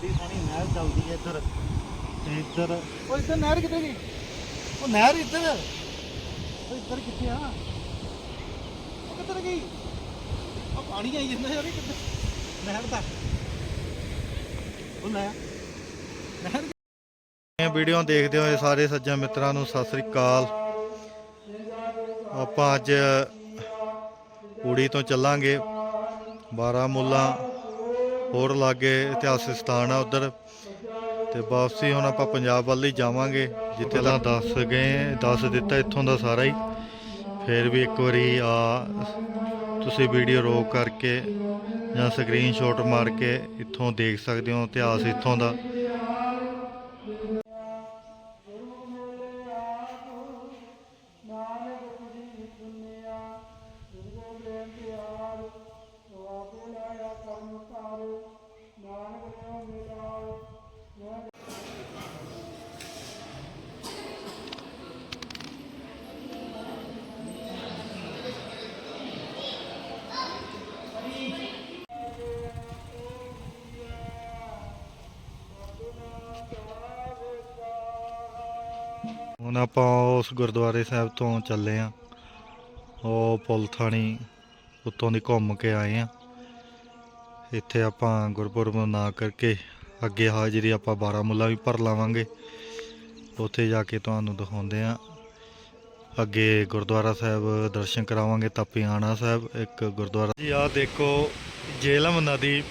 ਕਿੱਡੀ ਸੋਹਣੀ ਨਹਿਰ ਚੱਲਦੀ ਹੈ ਇੱਧਰ। ਤੇ ਇੱਧਰ ਉਹ ਇੱਧਰ ਨਹਿਰ ਕਿੱਥੇ ਗਈ ਉਹ ਨਹਿਰ ਇੱਧਰ। ਉਹ ਇੱਧਰ ਕਿੱਥੇ ਆ? ਉਹ ਕਿੱਧਰ ਗਈ? ਉਹ ਪਾਣੀ ਆਈ ਜਾਂਦਾ ਯਾਰ ਇਹ ਕਿੱਧਰ? ਨਹਿਰ ਦਾ। ਉਹ ਨਹਿਰ ਨਹਿਰ ਇਹ ਵੀਡੀਓ ਦੇਖਦੇ ਹੋਏ ਸਾਰੇ ਸੱਜਣ ਮਿੱਤਰਾਂ ਨੂੰ ਸਤਿ ਸ੍ਰੀ ਅਕਾਲ। ਆਪਾਂ ਅੱਜ ਊੜੀ ਤੋਂ ਚੱਲਾਂਗੇ। ਬਾਰਾਮੂਲਾ ਹੋਰ ਲਾਗੇ ਇਤਿਹਾਸਿਕ ਸਥਾਨ ਆ ਉਧਰ। ਤੇ ਵਾਪਸੀ ਹੁਣ ਆਪਾਂ ਪੰਜਾਬ ਵੱਲ ਹੀ ਜਾਵਾਂਗੇ, ਜਿੱਥੇ ਤਾਂ ਦੱਸ ਗਏ, ਦੱਸ ਦਿੱਤਾ ਇੱਥੋਂ ਦਾ ਸਾਰਾ ਹੀ। ਫਿਰ ਵੀ ਇੱਕ ਵਾਰੀ ਆ, ਤੁਸੀਂ ਵੀਡੀਓ ਰੋਕ ਕਰਕੇ ਜਾਂ ਸਕਰੀਨਸ਼ਾਟ ਮਾਰ ਕੇ ਇੱਥੋਂ ਦੇਖ ਸਕਦੇ ਹੋ ਇਤਿਹਾਸ ਇੱਥੋਂ ਦਾ। ਹੁਣ ਆਪਾਂ ਉਸ ਗੁਰਦੁਆਰੇ ਸਾਹਿਬ ਤੋਂ ਚੱਲੇ ਆ। ਉਹ ਪੁਲ ਥਾਣੀ ਉੱਤੋਂ ਦੀ ਘੁੰਮ ਕੇ ਆਏ ਆ। ਇੱਥੇ ਆਪਾਂ ਗੁਰਪੁਰਬ ਨਾ ਕਰਕੇ ਅੱਗੇ ਹਾਜ਼ਰੀ ਆਪਾਂ ਬਾਰਾਮੂਲਾ ਵੀ ਭਰ ਲਾਵਾਂਗੇ। ਉੱਥੇ ਜਾ ਕੇ ਤੁਹਾਨੂੰ ਦਿਖਾਉਂਦੇ ਆ। ਅੱਗੇ ਗੁਰਦੁਆਰਾ ਸਾਹਿਬ ਦਰਸ਼ਨ ਕਰਾਵਾਂਗੇ, ਤਾਪੀਆਣਾ ਸਾਹਿਬ, ਇੱਕ ਗੁਰਦੁਆਰਾ ਜੀ, ਆਹ ਦੇਖੋ ਜੇਲਮ ਨਦੀ।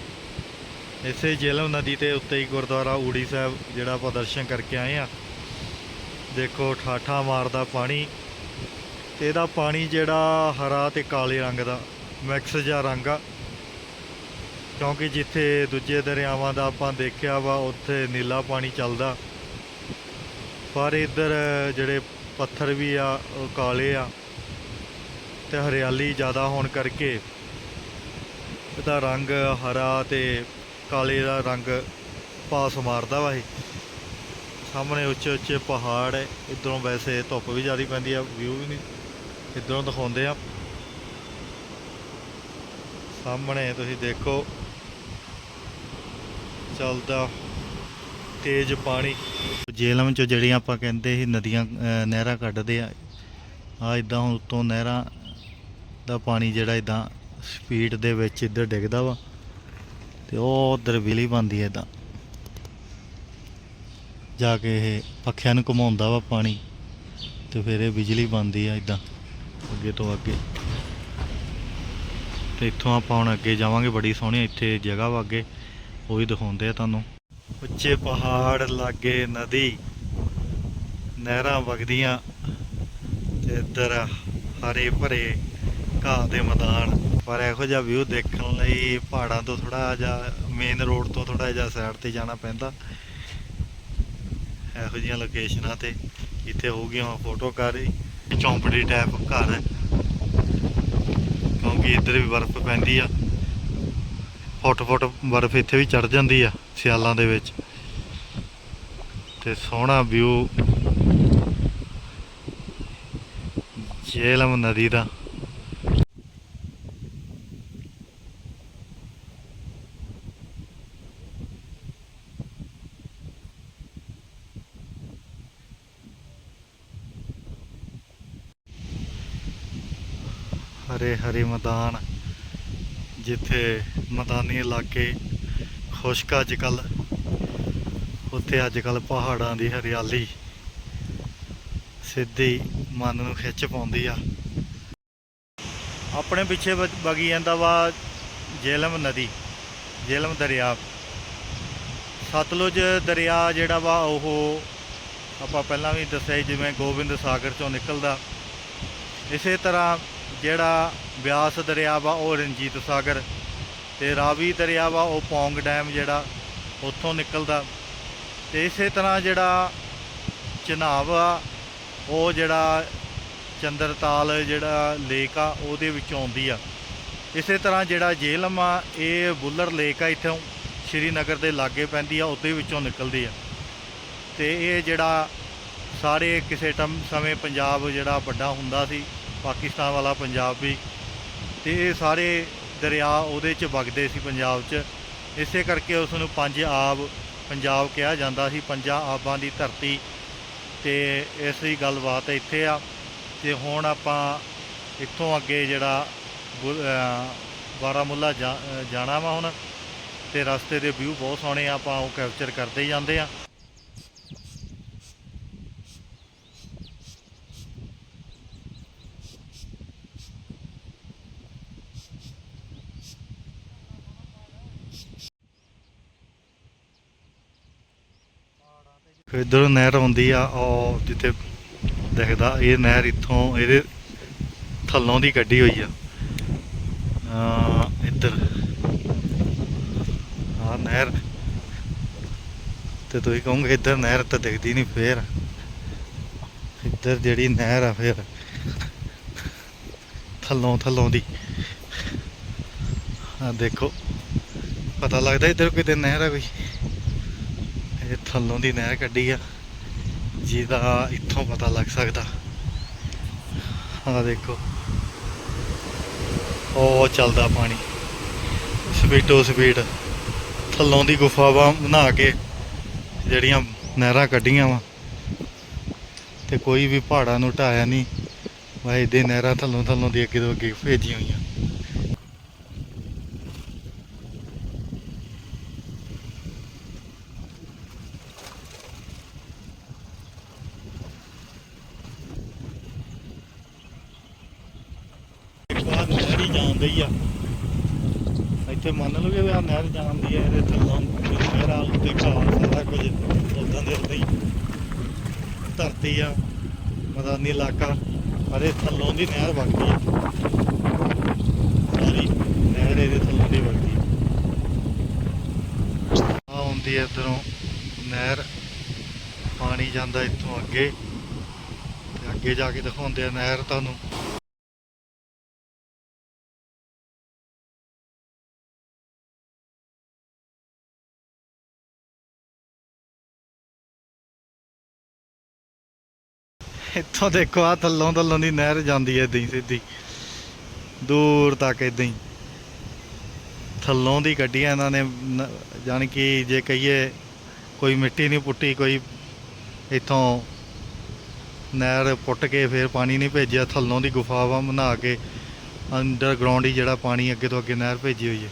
ਇਸੇ ਜੇਲਮ ਨਦੀ ਤੇ ਉੱਤੇ ਹੀ ਗੁਰਦੁਆਰਾ ਊੜੀ ਸਾਹਿਬ, ਜਿਹੜਾ ਆਪਾਂ ਦਰਸ਼ਨ ਕਰਕੇ ਆਏ ਆ। ਦੇਖੋ, ਠਾਠਾ ਮਾਰਦਾ ਪਾਣੀ। ਤੇ ਇਹਦਾ ਪਾਣੀ ਜਿਹੜਾ ਹਰਾ ਤੇ ਕਾਲੇ ਰੰਗ ਦਾ ਮਿਕਸ ਜਿਹਾ ਰੰਗ ਆ। ਕਿਉਂਕਿ ਜਿੱਥੇ ਦੂਜੇ ਦਰਿਆਵਾਂ ਦਾ ਆਪਾਂ ਦੇਖਿਆ ਵਾ, ਉੱਥੇ ਨੀਲਾ ਪਾਣੀ ਚੱਲਦਾ। ਪਰ ਇੱਧਰ ਜਿਹੜੇ ਪੱਥਰ ਵੀ ਆ, ਉਹ ਕਾਲੇ ਆ ਤੇ ਹਰਿਆਲੀ ਜ਼ਿਆਦਾ ਹੋਣ ਕਰਕੇ ਇਹਦਾ ਰੰਗ ਹਰਾ ਤੇ ਕਾਲੇ ਦਾ ਰੰਗ ਪਾਸ ਮਾਰਦਾ ਵਾ ਇਹ। ਸਾਹਮਣੇ ਉੱਚੇ ਉੱਚੇ ਪਹਾੜ ਹੈ। ਇਧਰੋਂ ਵੈਸੇ ਧੁੱਪ ਵੀ ਜ਼ਿਆਦਾ ਪੈਂਦੀ ਆ ਵਿਊ ਵੀ ਨਹੀਂ। ਇਧਰੋਂ ਦਿਖਾਉਂਦੇ ਆ। ਸਾਹਮਣੇ ਤੁਸੀਂ ਦੇਖੋ, ਚੱਲਦਾ ਤੇਜ਼ ਪਾਣੀ। ਜੇਲਮ 'ਚੋਂ ਜਿਹੜੀਆਂ ਆਪਾਂ ਕਹਿੰਦੇ ਸੀ, ਨਦੀਆਂ ਨਹਿਰਾਂ ਕੱਢਦੇ ਆ। ਆ ਇਦਾਂ ਹੁਣ ਉੱਤੋਂ ਨਹਿਰਾਂ ਦਾ ਪਾਣੀ ਜਿਹੜਾ ਇਦਾਂ ਸਪੀਡ ਦੇ ਵਿੱਚ ਇੱਧਰ ਡਿੱਗਦਾ ਵਾ। ਤੇ ਉਹ ਉਧਰ ਬਿਜਲੀ ਬਣਦੀ ਹੈ ਇਦਾਂ ਜਾ ਕੇ ਇਹ ਪੱਖਿਆਂ ਨੂੰ ਘੁਮਾਉਂਦਾ ਵਾ ਪਾਣੀ ਤੇ ਫਿਰ ਇਹ ਬਿਜਲੀ ਬਣਦੀ ਆ ਇਦਾਂ ਅੱਗੇ ਤੋਂ ਅੱਗੇ। ਤੇ ਇੱਥੋਂ ਆਪਾਂ ਹੁਣ ਅੱਗੇ ਜਾਵਾਂਗੇ, ਬੜੀ ਸੋਹਣੀ ਇੱਥੇ ਜਗ੍ਹਾ ਵਾ ਅੱਗੇ, ਉਹ ਵੀ ਦਿਖਾਉਂਦੇ ਆ ਤੁਹਾਨੂੰ। ਉੱਚੇ ਪਹਾੜ ਲਾਗੇ ਨਦੀ, ਨਹਿਰਾਂ ਵਗਦੀਆਂ, ਤੇ ਇੱਧਰ ਹਰੇ ਭਰੇ ਘਾਹ ਦੇ ਮੈਦਾਨ। ਪਰ ਇਹੋ ਜਿਹਾ ਵਿਊ ਦੇਖਣ ਲਈ ਪਹਾੜਾਂ ਤੋਂ ਥੋੜਾ ਜਿਹਾ ਮੇਨ ਰੋਡ ਤੋਂ ਥੋੜਾ ਜਿਹਾ ਸਾਈਡ ਤੇ ਜਾਣਾ ਪੈਂਦਾ। ਇਹੋ ਜਿਹੀਆਂ ਲੋਕੇਸ਼ਨਾਂ ਤੇ ਇੱਥੇ ਹੋਊਗੀ ਹੁਣ ਫੋਟੋ ਕਰ ਚੌਂਪੜੀ ਟਾਈਪ ਘਰ। ਹੈ ਕਿਉਂਕਿ ਇੱਧਰ ਵੀ ਬਰਫ਼ ਪੈਂਦੀ ਆ। ਫੁੱਟ ਫੁੱਟ ਬਰਫ਼ ਇੱਥੇ ਵੀ ਚੜ ਜਾਂਦੀ ਆ, ਸਿਆਲਾਂ ਦੇ ਵਿੱਚ। ਤੇ ਸੋਹਣਾ ਵਿਊ ਜੇਲਮ ਨਦੀ ਦਾ। ਹਰੇ ਮੈਦਾਨ, ਜਿੱਥੇ ਮੈਦਾਨੀ ਇਲਾਕੇ ਖੁਸ਼ਕ ਅੱਜ ਕੱਲ ਉੱਥੇ ਅੱਜ ਕੱਲ ਪਹਾੜਾਂ ਦੀ ਹਰਿਆਲੀ ਸਿੱਧੀ ਮਨ ਨੂੰ ਖਿੱਚ ਪਾਉਂਦੀ ਆ। ਆਪਣੇ ਪਿੱਛੇ ਵ- ਵਗੀ ਜਾਂਦਾ ਵਾ ਜੇਲਮ ਨਦੀ ਜੇਲਮ ਦਰਿਆ। ਸਤਲੁਜ ਦਰਿਆ ਜਿਹੜਾ ਵਾ ਉਹ ਆਪਾਂ ਪਹਿਲਾਂ ਵੀ ਦੱਸਿਆ ਜਿਵੇਂ ਗੋਬਿੰਦ ਸਾਗਰ ਚੋਂ ਨਿਕਲਦਾ। ਇਸੇ ਤਰ੍ਹਾਂ ਜਿਹੜਾ ਬਿਆਸ ਦਰਿਆ ਵਾ ਉਹ ਰਣਜੀਤ ਸਾਗਰ ਤੇ ਰਾਵੀ ਦਰਿਆ ਵਾ ਉਹ ਪੌਂਗ ਡੈਮ ਜਿਹੜਾ ਉੱਥੋਂ ਨਿਕਲਦਾ। ਤੇ ਇਸੇ ਤਰ੍ਹਾਂ ਜਿਹੜਾ ਚਨਾਬ ਆ, ਉਹ ਜਿਹੜਾ ਚੰਦਰਤਾਲ ਜਿਹੜਾ ਲੇਕ ਆ, ਉਹਦੇ ਵਿੱਚੋਂ ਆਉਂਦੀ ਆ। ਇਸੇ ਤਰ੍ਹਾਂ ਜਿਹੜਾ ਜੇਹਲਮ ਆ, ਇਹ ਬੁੱਲਰ ਲੇਕ ਆ, ਇੱਥੋਂ ਸ਼੍ਰੀਨਗਰ ਦੇ ਲਾਗੇ ਪੈਂਦੀ ਆ, ਉਹਦੇ ਵਿੱਚੋਂ ਨਿਕਲਦੀ ਆ। ਤੇ ਇਹ ਜਿਹੜਾ ਸਾਰੇ ਕਿਸੇ ਟਮ, ਸਮੇਂ ਪੰਜਾਬ ਜਿਹੜਾ ਵੱਡਾ ਹੁੰਦਾ ਸੀ ਪਾਕਿਸਤਾਨ ਵਾਲਾ ਪੰਜਾਬ ਵੀ। ਤੇ ਇਹ ਸਾਰੇ ਦਰਿਆ ਉਹਦੇ ਚ ਵਗਦੇ ਸੀ ਪੰਜਾਬ 'ਚ। ਇਸੇ ਕਰਕੇ ਉਸ ਨੂੰ ਪੰਜ ਆਬ ਪੰਜਾਬ ਕਿਹਾ ਜਾਂਦਾ ਸੀ, ਪੰਜਾਂ ਆਬਾਂ ਦੀ ਧਰਤੀ। ਤੇ ਇਸ ਦੀ ਗੱਲਬਾਤ ਇੱਥੇ ਆ। ਤੇ ਹੁਣ ਆਪਾਂ ਇੱਥੋਂ ਅੱਗੇ ਜਿਹੜਾ ਬੁ- ਬਾਰਾਮੂਲਾ ਜਾ- ਜਾਣਾ ਵਾ ਹੁਣ। ਤੇ ਰਸਤੇ ਦੇ ਵਿਊ ਬਹੁਤ ਸੋਹਣੇ ਆ, ਆਪਾਂ ਉਹ ਕੈਪਚਰ ਕਰਦੇ ਹੀ ਜਾਂਦੇ ਆ। ਇਧਰੋਂ ਨਹਿਰ ਆਉਂਦੀ ਆ, ਉਹ ਜਿੱਥੇ ਦਿਖਦਾ ਇਹ ਨਹਿਰ ਇੱਥੋਂ ਇਹਦੇ ਥੱਲੋਂ ਦੀ ਕੱਢੀ ਹੋਈ ਆ। ਆ ਇੱਧਰ। ਆ ਨਹਿਰ। ਤੇ ਤੁਸੀਂ ਕਹੋਗੇ ਇੱਧਰ ਨਹਿਰ ਤਾਂ ਦਿਖਦੀ ਨਹੀਂ ਫੇਰ। ਇੱਧਰ ਜਿਹੜੀ ਨਹਿਰ ਆ ਫੇਰ। ਥੱਲੋਂ ਥੱਲੋਂ ਦੀ। ਆ ਦੇਖੋ। ਪਤਾ ਲੱਗਦਾ ਇੱਧਰ ਕਿਤੇ ਨਹਿਰ ਆ ਕੋਈ। ਇਹ ਥੱਲੋਂ ਦੀ ਨਹਿਰ ਕੱਢੀ ਆ, ਜਿਹਦਾ ਇੱਥੋਂ ਪਤਾ ਲੱਗ ਸਕਦਾ। ਆ ਦੇਖੋ। ਉਹ ਚੱਲਦਾ ਪਾਣੀ। ਸਪੀਡੋ ਸਪੀਡ। ਥੱਲੋਂ ਦੀ ਗੁਫਾਵਾਂ ਬਣਾ ਕੇ ਜਿਹੜੀਆਂ ਨਹਿਰਾਂ ਕੱਢੀਆਂ ਵਾ। ਤੇ ਕੋਈ ਵੀ ਪਹਾੜਾਂ ਨੂੰ ਢਾਇਆ ਨਹੀਂ। ਵਾ ਇਹਦੇ ਨਹਿਰਾਂ ਥੱਲੋਂ ਥੱਲੋਂ ਦੀ ਅੱਗੇ ਤੋਂ ਅੱਗੇ ਭੇਜੀਆਂ ਹੋਈਆਂ ਇੱਕ ਵਾਰ ਨਹਿਰ ਹੀ ਜਾਂਦੀ ਆ ਤੇ ਮੰਨ ਲਓ ਕਿ ਆ ਨਹਿਰ ਜਾਂਦੀ ਆ ਇਹਦੇ ਥੱਲੋਂ ਜਿਹੜੀ ਨਹਿਰ ਆ ਉੱਤੇ ਘਾਹ ਸਾਰਾ ਕੁਝ ਉਦਾਂ ਦੇ ਉਦਾਂ ਹੀ। ਧਰਤੀ ਆ, ਮੈਦਾਨੀ ਇਲਾਕਾ ਅਰੇ ਥੱਲੋਂ ਦੀ ਨਹਿਰ ਵਗਦੀ ਆ ਸਾਰੀ ਨਹਿਰ ਇਹਦੇ ਥੱਲੋਂ ਦੀ ਵਗਦੀ ਆ ਆਉਂਦੀ ਹੈ ਇੱਧਰੋਂ, ਨਹਿਰ, ਪਾਣੀ ਜਾਂਦਾ ਇੱਥੋਂ ਅੱਗੇ। ਤੇ ਅੱਗੇ ਜਾ ਕੇ ਦਿਖਾਉਂਦੇ ਆ ਨਹਿਰ ਤੁਹਾਨੂੰ। ਇੱਥੋਂ ਦੇਖੋ ਆ ਥੱਲੋਂ ਥੱਲੋਂ ਦੀ ਨਹਿਰ ਜਾਂਦੀ ਐ ਏਦਾਂ ਹੀ ਸਿੱਧੀ। ਦੂਰ ਤੱਕ ਏਦਾਂ ਹੀ। ਥੱਲੋਂ ਦੀ ਕੱਢੀਆਂ ਇਹਨਾਂ ਨੇ ਨ- ਜਾਣੀ ਕਿ ਜੇ ਕਹੀਏ ਕੋਈ ਮਿੱਟੀ ਨਹੀਂ ਪੁੱਟੀ, ਕੋਈ ਇੱਥੋਂ ਨਹਿਰ ਪੁੱਟ ਕੇ ਫਿਰ ਪਾਣੀ ਨਹੀਂ ਭੇਜਿਆ, ਥੱਲੋਂ ਦੀ ਗੁਫਾਵਾਂ ਬਣਾ ਕੇ ਅੰਡਰਗਰਾਉਂਡ ਹੀ ਜਿਹੜਾ ਪਾਣੀ ਅੱਗੇ ਤੋਂ ਅੱਗੇ ਨਹਿਰ ਭੇਜੀ ਹੋਈ ਹੈ।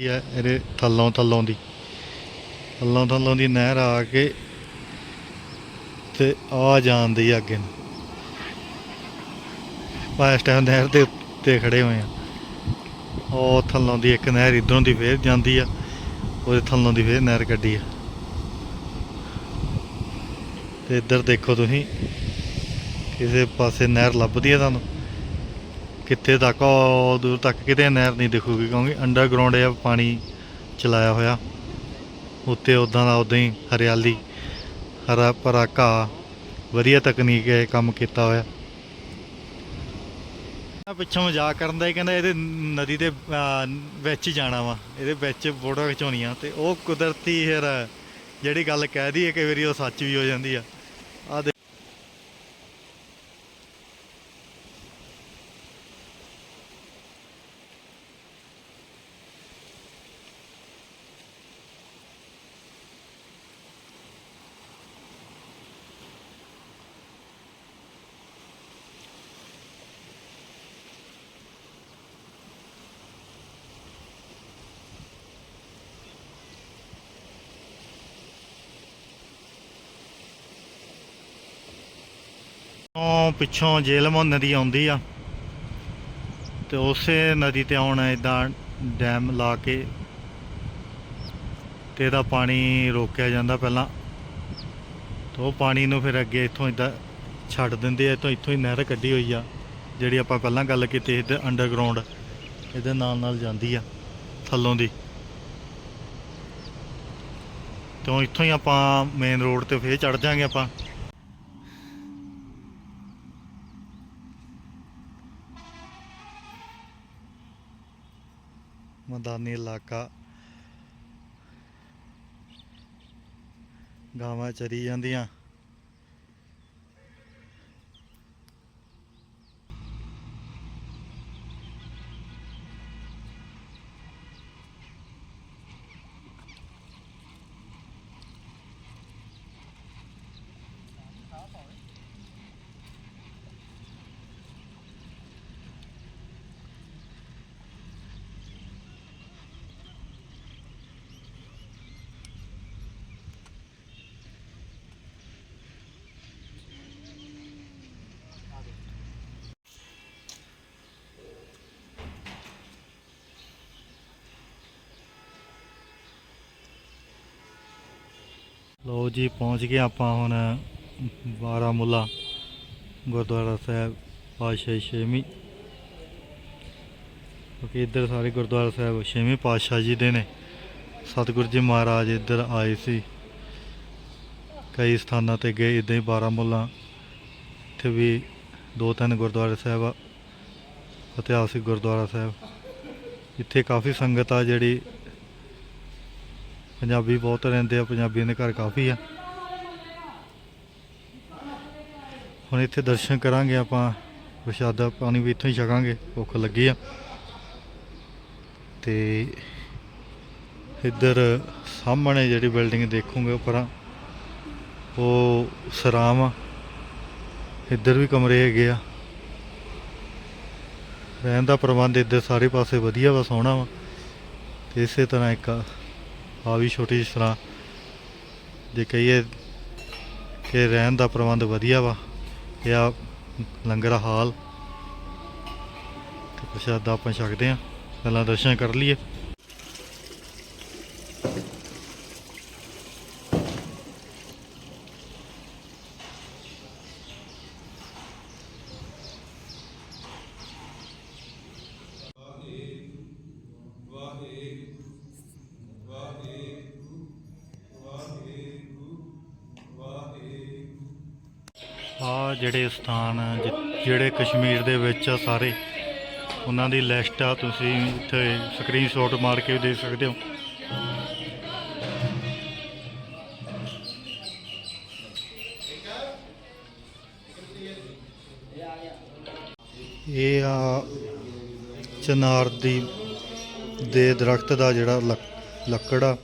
ਇਹ ਹੈ ਇਹਦੇ ਥੱਲੋਂ ਥੱਲੋਂ ਦੀ, ਥੱਲੋਂ ਥੱਲੋਂ ਦੀ ਨਹਿਰ ਆ ਕੇ ਤੇ ਆ ਜਾਂਦੀ ਆ ਅੱਗੇ ਨੂੰ। ਆਪਾਂ ਟਾਈਮ ਨਹਿਰ ਦੇ ਉੱਤੇ ਖੜੇ ਹੋਏ ਆ। ਉਹ ਥੱਲੋਂ ਦੀ ਇੱਕ ਨਹਿਰ ਇਧਰੋਂ ਦੀ ਫੇਰ ਜਾਂਦੀ ਆ, ਉਹਦੇ ਥੱਲੋਂ ਦੀ ਫੇਰ ਨਹਿਰ ਕੱਢੀ ਆ। ਤੇ ਇੱਧਰ ਦੇਖੋ ਤੁਸੀਂ, ਕਿਸੇ ਪਾਸੇ ਨਹਿਰ ਲੱਭਦੀ ਆ ਤੁਹਾਨੂੰ। ਕਿੱਥੇ ਤੱਕ, ਉਹ ਦੂਰ ਤੱਕ ਕਿਤੇ ਨਹਿਰ ਨਹੀਂ ਦਿਖੂਗੀ, ਕਿਉਂਕਿ ਅੰਡਰਗਰਾਉਂਡ ਇਹ ਪਾਣੀ ਚਲਾਇਆ ਹੋਇਆ। ਉੱਤੇ ਉਦਾਂ ਦਾ ਉਦਾਂ ਹੀ ਹਰਿਆਲੀ ਹਰਾ ਭਰਾ ਘਾਹ ਵਧੀਆ ਤਕਨੀਕ ਹੈ ਕੰਮ ਕੀਤਾ ਹੋਇਆ। ਆ ਪਿੱਛੋਂ ਮਜ਼ਾਕ ਕਰਨ ਦਾ ਹੀ ਕਹਿੰਦਾ ਇਹਦੇ ਨਦੀ ਦੇ ਅਹ, ਵਿੱਚ ਜਾਣਾ ਵਾ। ਇਹਦੇ ਵਿੱਚ ਫੋਟੋ ਖਿਚਾਉਣੀਆਂ ਤੇ ਉਹ ਕੁਦਰਤੀ ਫਿਰ ਜਿਹੜੀ ਗੱਲ ਕਹਿ ਦਈਏ ਕਈ ਵਾਰੀ ਉਹ ਸੱਚ ਵੀ ਹੋ ਜਾਂਦੀ ਆ। ਆ ਪਿੱਛੋਂ ਜੇਲਮ ਨਦੀ ਆਉਂਦੀ ਆ। ਤੇ ਉਸੇ ਨਦੀ ਤੇ ਹੁਣ ਇਦਾਂ ਡੈਮ ਲਾ ਕੇ ਤੇ ਇਹਦਾ ਪਾਣੀ ਰੋਕਿਆ ਜਾਂਦਾ ਪਹਿਲਾਂ। ਤੇ ਉਹ ਪਾਣੀ ਨੂੰ ਫਿਰ ਅੱਗੇ ਇੱਥੋਂ ਇਦਾਂ ਛੱਡ ਦਿੰਦੇ ਆ, ਇੱਥੋਂ ਇੱਥੋਂ ਹੀ ਨਹਿਰ ਕੱਢੀ ਹੋਈ ਆ, ਜਿਹੜੀ ਆਪਾਂ ਪਹਿਲਾਂ ਗੱਲ ਕੀਤੀ ਇਹਦੇ ਅੰਡਰਗਰਾਉਂਡ ਇਹਦੇ ਨਾਲ ਨਾਲ ਜਾਂਦੀ ਆ ਥੱਲੋਂ ਦੀ। ਤੋਂ ਇੱਥੋਂ ਹੀ ਆਪਾਂ ਮੇਨ ਰੋਡ ਤੇ ਫੇਰ ਚੜ ਜਾਾਂਗੇ ਆਪਾਂ। ਮੈਦਾਨੀ ਇਲਾਕਾ। ਗਾਵਾਂ ਚਰੀ ਜਾਂਦੀਆਂ। ਲਓ ਜੀ, ਪਹੁੰਚ ਗਏ ਆਪਾਂ ਹੁਣ ਬਾਰਾਮੂਲਾ, ਗੁਰਦੁਆਰਾ ਸਾਹਿਬ, ਪਾਤਸ਼ਾਹੀ ਛੇਵੀਂ। ਕਿਉਂਕਿ ਇੱਧਰ ਸਾਰੇ ਗੁਰਦੁਆਰਾ ਸਾਹਿਬ ਛੇਵੀਂ ਪਾਤਸ਼ਾਹ ਜੀ ਦੇ ਨੇ। ਸਤਿਗੁਰੂ ਜੀ ਮਹਾਰਾਜ ਇੱਧਰ ਆਏ ਸੀ। ਕਈ ਸਥਾਨਾਂ ਤੇ ਗਏ, ਇਦਾਂ ਹੀ ਬਾਰਾਮੂਲਾ। ਇੱਥੇ ਵੀ ਦੋ ਤਿੰਨ ਗੁਰਦੁਆਰੇ ਸਾਹਿਬ ਆ, ਇਤਿਹਾਸਿਕ ਗੁਰਦੁਆਰਾ ਸਾਹਿਬ। ਇੱਥੇ ਕਾਫੀ ਸੰਗਤ ਆ ਜਿਹੜੀ ਪੰਜਾਬੀ ਬਹੁਤ ਰਹਿੰਦੇ ਆ, ਪੰਜਾਬੀਆਂ ਦੇ ਘਰ ਕਾਫੀ ਆ। ਹੁਣ ਇੱਥੇ ਦਰਸ਼ਨ ਕਰਾਂਗੇ ਆਪਾਂ, ਪ੍ਰਸ਼ਾਦਾ ਪਾਣੀ ਵੀ ਇੱਥੋਂ ਹੀ ਛਕਾਂਗੇ, ਭੁੱਖ ਲੱਗੀ ਆ। ਤੇ ਇੱਧਰ ਸਾਹਮਣੇ ਜਿਹੜੀ ਬਿਲਡਿੰਗ ਦੇਖੋਗੇ ਉੱਪਰ, ਉਹ ਸਰਾਮ ਆ। ਇੱਧਰ ਵੀ ਕਮਰੇ ਹੈਗੇ ਆ। ਰਹਿਣ ਦਾ ਪ੍ਰਬੰਧ ਇੱਧਰ ਸਾਰੇ ਪਾਸੇ ਵਧੀਆ ਵਾ, ਸੋਹਣਾ ਵਾ। ਤੇ ਇਸੇ ਤਰ੍ਹਾਂ ਇੱਕ ਆ ਵੀ ਛੋਟੀ ਜਿਹੀ ਤਰ੍ਹਾਂ। ਜੇ ਕਹੀਏ ਕਿ ਰਹਿਣ ਦਾ ਪ੍ਰਬੰਧ ਵਧੀਆ ਵਾ, ਇਹ ਆ ਲੰਗਰ ਹਾਲ। ਤੇ ਪ੍ਰਸ਼ਾਦ ਆਪਾਂ ਛਕਦੇ ਆ, ਪਹਿਲਾਂ ਦਰਸ਼ਨ ਕਰ ਲਈਏ ਆ ਜਿਹੜੇ ਸਥਾਨ ਜਿ- ਜਿਹੜੇ ਕਸ਼ਮੀਰ ਦੇ ਵਿੱਚ ਆ ਸਾਰੇ, ਉਹਨਾਂ ਦੀ ਲਿਸਟ ਆ, ਤੁਸੀਂ ਇੱਥੇ ਸਕਰੀਨਸ਼ਾਟ ਮਾਰ ਕੇ ਵੀ ਦੇਖ ਸਕਦੇ ਹੋ। ਇਹ ਆ ਚਨਾਰ ਦੀ, ਦੇ ਦਰਖਤ ਦਾ ਜਿਹੜਾ ਲੱਕ- ਲੱਕੜ ਆ।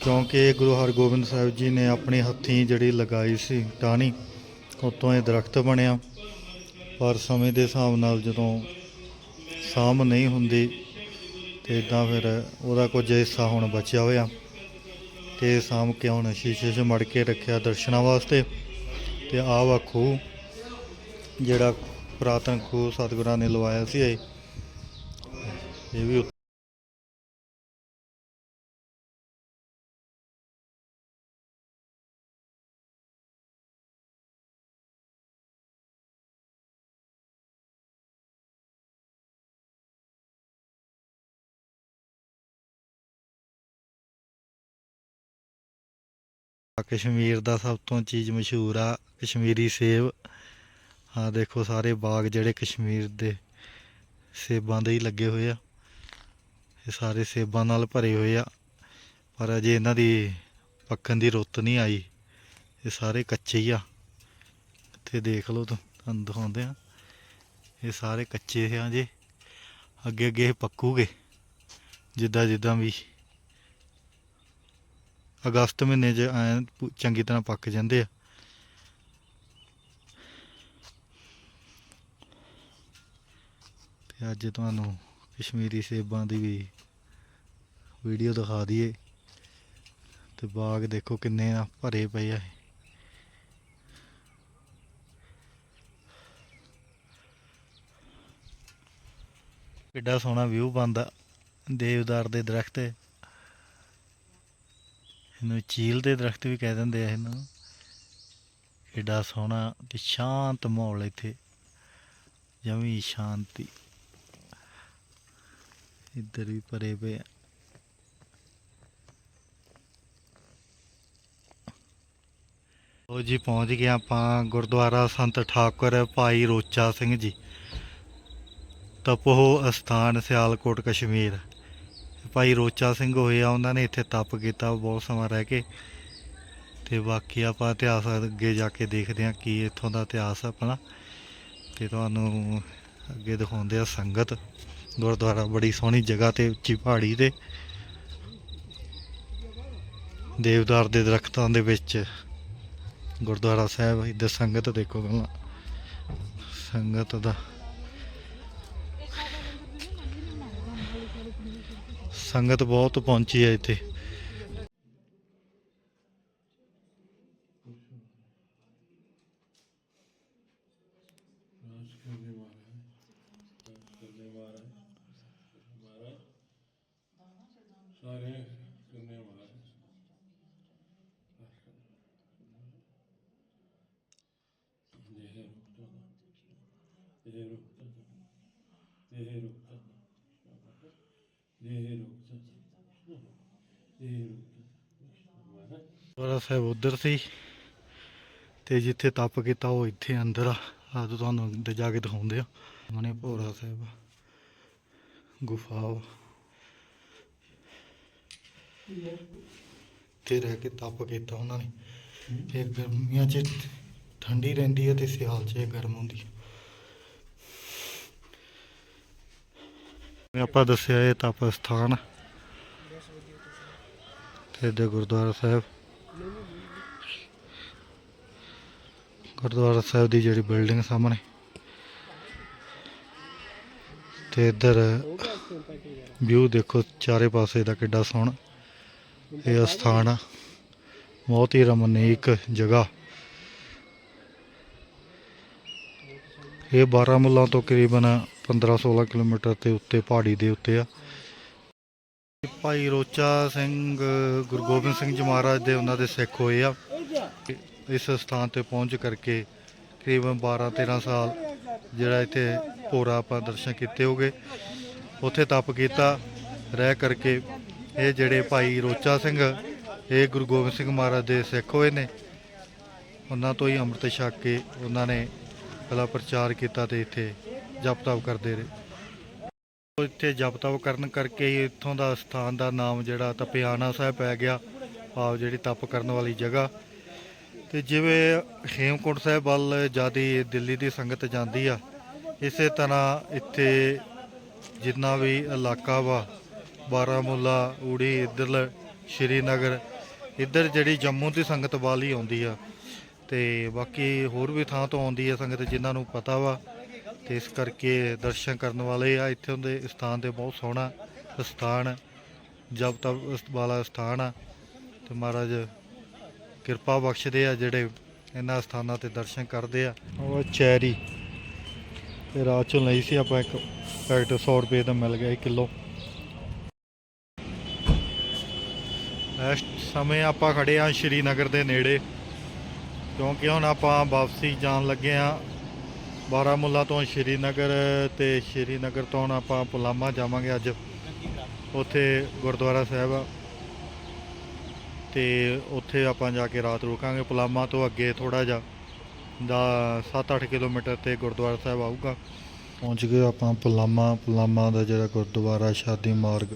ਕਿਉਂਕਿ ਗੁਰੂ ਹਰਗੋਬਿੰਦ ਸਾਹਿਬ ਜੀ ਨੇ ਆਪਣੇ ਹੱਥੀਂ ਜਿਹੜੀ ਲਗਾਈ ਸੀ, ਟਾਹਣੀ। ਉਤੋਂ ਇਹ ਦਰਖਤ ਬਣਿਆ, ਪਰ ਸਮੇਂ ਦੇ ਹਿਸਾਬ ਨਾਲ ਜਦੋਂ ਸਾਂਭ ਨਹੀਂ ਹੁੰਦੀ ਤੇ ਇਦਾਂ ਫਿਰ ਉਹਦਾ ਕੁਝ ਹਿੱਸਾ ਹੁਣ ਬਚਿਆ ਹੋਇਆ। ਤੇ ਇਹ ਸਾਂਭ ਕੇ ਹੁਣ ਸ਼ੀਸ਼ੇ 'ਚ ਮੜ ਕੇ ਰੱਖਿਆ ਦਰਸ਼ਨਾਂ ਵਾਸਤੇ। ਤੇ ਆਹ ਵਾ ਖੂਹ, ਜਿਹੜਾ ਪੁਰਾਤਨ ਖੂਹ ਸਤਿਗੁਰਾਂ ਨੇ ਲਵਾਇਆ ਸੀ ਇਹ। ਇਹ ਵੀ ਕਸ਼ਮੀਰ ਦਾ ਸਭ ਤੋਂ ਚੀਜ਼ ਮਸ਼ਹੂਰ ਆ, ਕਸ਼ਮੀਰੀ ਸੇਬ। ਆ ਦੇਖੋ ਸਾਰੇ ਬਾਗ ਜਿਹੜੇ ਕਸ਼ਮੀਰ ਦੇ ਸੇਬਾਂ ਦੇ ਹੀ ਲੱਗੇ ਹੋਏ ਆ। ਇਹ ਸਾਰੇ ਸੇਬਾਂ ਨਾਲ ਭਰੇ ਹੋਏ ਆ। ਪਰ ਅਜੇ ਇਹਨਾਂ ਦੀ ਪੱਕਣ ਦੀ ਰੁੱਤ ਨਹੀਂ ਆਈ। ਇਹ ਸਾਰੇ ਕੱਚੇ ਹੀ ਆ। ਇੱਥੇ ਦੇਖ ਲਓ ਤੁਹਾਨੂੰ ਦਿਖਾਉਂਦੇ ਆ। ਇਹ ਸਾਰੇ ਕੱਚੇ ਆ ਜੇ। ਅੱਗੇ ਅੱਗੇ ਇਹ ਪੱਕੂਗੇ। ਜਿੱਦਾਂ ਜਿੱਦਾਂ ਵੀ ਅਗਸਤ ਮਹੀਨੇ 'ਚ ਐਂ ਚੰਗੀ ਤਰ੍ਹਾਂ ਪੱਕ ਜਾਂਦੇ ਆ। ਤੇ ਅੱਜ ਤੁਹਾਨੂੰ ਕਸ਼ਮੀਰੀ ਸੇਬਾਂ ਦੀ ਵੀ ਵੀਡੀਓ ਦਿਖਾ ਦਈਏ। ਤੇ ਬਾਗ ਦੇਖੋ ਕਿੰਨੇ ਆ, ਭਰੇ ਪਏ ਆ। ਕਿੱਡਾ ਸੋਹਣਾ ਵਿਊ ਬਣਦਾ ਦੇਵਦਾਰ ਦੇ ਦਰਖਤ ਇਹਨੂੰ ਚੀਲ ਦੇ ਦਰਖਤ ਵੀ ਕਹਿ ਦਿੰਦੇ ਆ ਇਹਨੂੰ। ਏਡਾ ਸੋਹਣਾ ਤੇ ਸ਼ਾਂਤ ਮਾਹੌਲ ਇੱਥੇ। ਜਮੀ ਸ਼ਾਂਤੀ। ਇੱਧਰ ਵੀ ਭਰੇ ਪਏ ਆ। ਉਹ ਜੀ, ਪਹੁੰਚ ਗਏ ਆਪਾਂ ਗੁਰਦੁਆਰਾ ਸੰਤ ਠਾਕੁਰ ਭਾਈ ਰੋਚਾ ਸਿੰਘ ਜੀ। ਤਪੋ ਅਸਥਾਨ ਸਿਆਲਕੋਟ, ਕਸ਼ਮੀਰ। ਭਾਈ ਰੋਚਾ ਸਿੰਘ ਹੋਏ ਆ, ਉਹਨਾਂ ਨੇ ਇੱਥੇ ਤਪ ਕੀਤਾ ਬਹੁਤ ਸਮਾਂ ਰਹਿ ਕੇ। ਤੇ ਬਾਕੀ ਆਪਾਂ ਇਤਿਹਾਸ ਅੱਗੇ ਜਾ ਕੇ ਦੇਖਦੇ ਹਾਂ ਕੀ ਇੱਥੋਂ ਦਾ ਇਤਿਹਾਸ ਆਪਣਾ। ਤੇ ਤੁਹਾਨੂੰ ਅੱਗੇ ਦਿਖਾਉਂਦੇ ਆ ਸੰਗਤ। ਗੁਰਦੁਆਰਾ ਬੜੀ ਸੋਹਣੀ ਜਗ੍ਹਾ ਤੇ ਉੱਚੀ ਪਹਾੜੀ ਤੇ। ਦੇਵਦਾਰ ਦੇ ਦਰਖਤਾਂ ਦੇ ਵਿੱਚ ਗੁਰਦੁਆਰਾ ਸਾਹਿਬ, ਇੱਧਰ ਸੰਗਤ ਦੇਖੋ ਪਹਿਲਾਂ ਸੰਗਤ ਦਾ ਸੰਗਤ ਬਹੁਤ ਪਹੁੰਚੀ ਹੈ ਇੱਥੇ ਸਾਰੇ ਸੁਣਨੇ ਮਹਾਰਾਜ ਇਹ ਰੁਕਦਾ ਇਹ ਰੁਕਦਾ ਇਹ ਰੁਕਦਾ ਇਹ ਰੁਕਦਾ ਗੁਰਦੁਆਰਾ ਸਾਹਿਬ ਉਧਰ ਸੀ ਤੇ ਜਿੱਥੇ ਤਪ ਕੀਤਾ ਉਹ ਇੱਥੇ ਅੰਦਰ ਆ। ਆ ਤੁਹਾਨੂੰ ਅੰਦਰ ਜਾ ਕੇ ਦਿਖਾਉਂਦੇ ਆ। ਉਹਨੇ ਭੋਰਾ ਸਾਹਿਬ, ਗੁਫਾ ਤੇ ਰਹਿ ਕੇ ਤਪ ਕੀਤਾ ਉਹਨਾਂ ਨੇ। ਫਿਰ ਗਰਮੀਆਂ 'ਚ ਠੰਡੀ ਰਹਿੰਦੀ ਹੈ ਤੇ ਸਿਆਲ 'ਚ ਗਰਮ ਹੁੰਦੀ ਹੈ ਆਪਾਂ ਦੱਸਿਆ ਇਹ ਤਪ ਸਥਾਨ ਤੇ ਇੱਧਰ ਗੁਰਦੁਆਰਾ ਸਾਹਿਬ। ਗੁਰਦੁਆਰਾ ਸਾਹਿਬ ਦੀ ਜਿਹੜੀ ਬਿਲਡਿੰਗ ਸਾਹਮਣੇ। ਤੇ ਇੱਧਰ ਵਿਊ ਦੇਖੋ, ਚਾਰੇ ਪਾਸੇ ਦਾ ਕਿੱਡਾ ਸੋਹਣਾ। ਇਹ ਸਥਾਨ ਆ। ਬਹੁਤ ਹੀ ਰਮਣੀਕ ਜਗ੍ਹਾ। ਇਹ ਬਾਰਾਮੂਲਾ ਤੋਂ ਕਰੀਬਨ 15-16 ਕਿਲੋਮੀਟਰ ਤੇ ਉੱਤੇ, ਪਹਾੜੀ ਦੇ ਉੱਤੇ ਆ। ਭਾਈ ਰੋਚਾ ਸਿੰਘ, ਗੁਰੂ ਗੋਬਿੰਦ ਸਿੰਘ ਜੀ ਮਹਾਰਾਜ ਦੇ ਉਹਨਾਂ ਦੇ ਸਿੱਖ ਹੋਏ ਆ। ਇਸ ਸਥਾਨ ਤੇ ਪਹੁੰਚ ਕਰਕੇ ਕਰੀਬਨ 12-13 ਸਾਲ ਜਿਹੜਾ ਇੱਥੇ ਭੋਰਾ ਆਪਾਂ ਦਰਸ਼ਨ ਕੀਤੇ ਹੋਗੇ। ਉੱਥੇ ਤਪ ਕੀਤਾ, ਰਹਿ ਕਰਕੇ ਇਹ ਜਿਹੜੇ ਭਾਈ ਰੋਚਾ ਸਿੰਘ, ਇਹ ਗੁਰੂ ਗੋਬਿੰਦ ਸਿੰਘ ਮਹਾਰਾਜ ਦੇ ਸਿੱਖ ਹੋਏ ਨੇ, ਉਹਨਾਂ ਤੋਂ ਹੀ ਅੰਮ੍ਰਿਤ ਛਕ ਕੇ ਉਹਨਾਂ ਨੇ ਪਹਿਲਾ ਪ੍ਰਚਾਰ ਕੀਤਾ ਤੇ ਇੱਥੇ ਜਪ ਤਪ ਕਰਦੇ ਰਹੇ। ਇੱਥੇ ਜਪ ਤਪ ਕਰਨ ਕਰਕੇ ਹੀ ਇੱਥੋਂ ਦਾ ਸਥਾਨ ਦਾ ਨਾਮ ਜਿਹੜਾ ਤਪਿਆਣਾ ਸਾਹਿਬ ਪੈ ਗਿਆ, ਆਪ ਜਿਹੜੀ ਤਪ ਕਰਨ ਵਾਲੀ ਜਗ੍ਹਾ। ਤੇ ਜਿਵੇਂ ਹੇਮਕੁੰਟ ਸਾਹਿਬ ਵੱਲ ਜਿਆਦੀ ਦਿੱਲੀ ਦੀ ਸੰਗਤ ਜਾਂਦੀ ਆ, ਇਸੇ ਤਰ੍ਹਾਂ ਇੱਥੇ ਜਿੰਨਾ ਵੀ ਇਲਾਕਾ ਵਾ, ਬਾਰਾਮੂਲਾ, ਊੜੀ, ਇੱਧਰਲ ਸ਼੍ਰੀਨਗਰ, ਇੱਧਰ ਜਿਹੜੀ ਜੰਮੂ ਦੀ ਸੰਗਤ ਵਾਲੀ ਆਉਂਦੀ ਆ, ਤੇ ਬਾਕੀ ਹੋਰ ਵੀ ਥਾਂ ਤੋਂ ਆਉਂਦੀ ਆ ਸੰਗਤ ਜਿਨ੍ਹਾਂ ਨੂੰ ਪਤਾ ਵਾ, ਤੇ ਇਸ ਕਰਕੇ ਦਰਸ਼ਨ ਕਰਨ ਵਾਲੇ ਆ, ਇੱਥੇ ਦੇ ਸਥਾਨ ਤੇ ਬਹੁਤ ਸੋਹਣਾ ਸਥਾਨ ਜਬ ਤਬ ਵਾਲਾ ਸਥਾਨ ਆ, ਤੇ ਮਹਾਰਾਜ ਕਿਰਪਾ ਬਖਸ਼ਦੇ ਆ ਜਿਹੜੇ ਇਹਨਾਂ ਸਥਾਨਾਂ ਤੇ ਦਰਸ਼ਨ ਕਰਦੇ ਆ। ਉਹ ਚੈਰੀ ਤੇ ਰਾਤ ਚੋਂ ਲਈ ਸੀ ਆਪਾਂ ਇੱਕ ਪੈਕਟ 100 ਰੁਪਏ ਦਾ ਮਿਲ ਗਿਆ 1 ਕਿਲੋ। ਇਸ ਸਮੇਂ ਆਪਾਂ ਖੜੇ ਆ ਸ਼੍ਰੀਨਗਰ ਦੇ ਨੇੜੇ, ਕਿਉਂਕਿ ਹੁਣ ਆਪਾਂ ਵਾਪਸੀ ਜਾਣ ਲੱਗੇ ਆ। ਬਾਰਾਮੂਲਾ ਤੋਂ ਸ਼੍ਰੀਨਗਰ ਤੇ ਸ਼੍ਰੀਨਗਰ ਤੋਂ ਹੁਣ ਆਪਾਂ ਪੁਲਾਮਾ ਜਾਵਾਂਗੇ ਅੱਜ। ਉੱਥੇ ਗੁਰਦੁਆਰਾ ਸਾਹਿਬ ਆ। ਤੇ ਉੱਥੇ ਆਪਾਂ ਜਾ ਕੇ ਰਾਤ ਰੁਕਾਂਗੇ। ਪੁਲਾਮਾ ਤੋਂ ਅੱਗੇ ਥੋੜਾ ਜਿਹਾ, ਦਾ 7-8 ਕਿਲੋਮੀਟਰ ਤੇ ਗੁਰਦੁਆਰਾ ਸਾਹਿਬ ਆਊਗਾ। ਪਹੁੰਚ ਗਏ ਆਪਾਂ ਪੁਲਾਮਾ। ਪੁਲਾਮਾ ਦਾ ਜਿਹੜਾ ਗੁਰਦੁਆਰਾ, ਸ਼ਾਦੀ ਮਾਰਗ,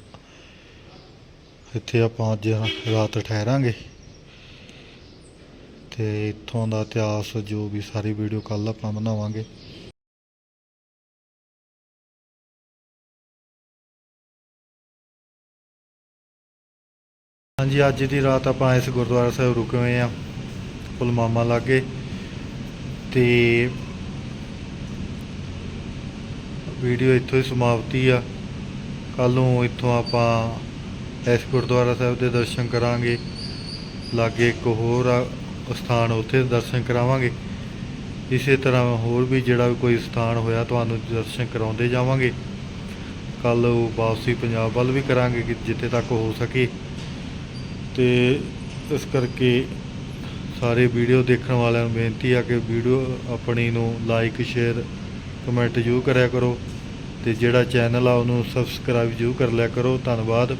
ਇੱਥੇ ਆਪਾਂ ਅੱਜ ਰਾਤ ਠਹਿਰਾਂਗੇ। ਤੇ ਇੱਥੋਂ ਦਾ ਇਤਿਹਾਸ, ਜੋ ਵੀ ਸਾਰੀ ਵੀਡੀਓ ਕੱਲ ਆਪਾਂ ਬਣਾਵਾਂਗੇ। ਹਾਂਜੀ, ਅੱਜ ਦੀ ਰਾਤ ਆਪਾਂ ਇਸ ਗੁਰਦੁਆਰਾ ਸਾਹਿਬ ਰੁਕੇ ਹੋਏ ਆ ਪੁਲਮਾਮਾ ਲਾਗੇ ਤੇ ਵੀਡੀਓ ਇੱਥੋਂ ਹੀ ਸਮਾਪਤੀ ਆ। ਕੱਲ ਨੂੰ ਇੱਥੋਂ ਆਪਾਂ ਇਸ ਗੁਰਦੁਆਰਾ ਸਾਹਿਬ ਦੇ ਦਰਸ਼ਨ ਕਰਾਂਗੇ। ਲਾਗੇ ਇੱਕ ਹੋਰ ਆ ਸਥਾਨ ਉੱਥੇ ਦਰਸ਼ਨ ਕਰਾਵਾਂਗੇ। ਇਸੇ ਤਰ੍ਹਾਂ ਹੋਰ ਵੀ ਜਿਹੜਾ ਵੀ ਕੋਈ ਸਥਾਨ ਹੋਇਆ, ਤੁਹਾਨੂੰ ਦਰਸ਼ਨ ਕਰਾਉਂਦੇ ਜਾਵਾਂਗੇ। ਕੱਲ ਵਾਪਸੀ ਪੰਜਾਬ ਵੱਲ ਵੀ ਕਰਾਂਗੇ ਕਿ ਜਿੱਥੇ ਤੱਕ ਹੋ ਸਕੇ। ਤੇ ਇਸ ਕਰਕੇ ਸਾਰੇ ਵੀਡੀਓ ਦੇਖਣ ਵਾਲਿਆਂ ਨੂੰ ਬੇਨਤੀ ਆ ਕਿ ਵੀਡੀਓ ਆਪਣੀ ਨੂੰ ਲਾਈਕ ਸ਼ੇਅਰ ਕਮੈਂਟ ਜ਼ਰੂਰ ਕਰਿਆ ਕਰੋ ਤੇ ਜਿਹੜਾ ਚੈਨਲ ਆ ਉਹਨੂੰ ਸਬਸਕ੍ਰਾਈਬ ਜ਼ਰੂਰ ਕਰ ਲਿਆ ਕਰੋ। ਧੰਨਵਾਦ।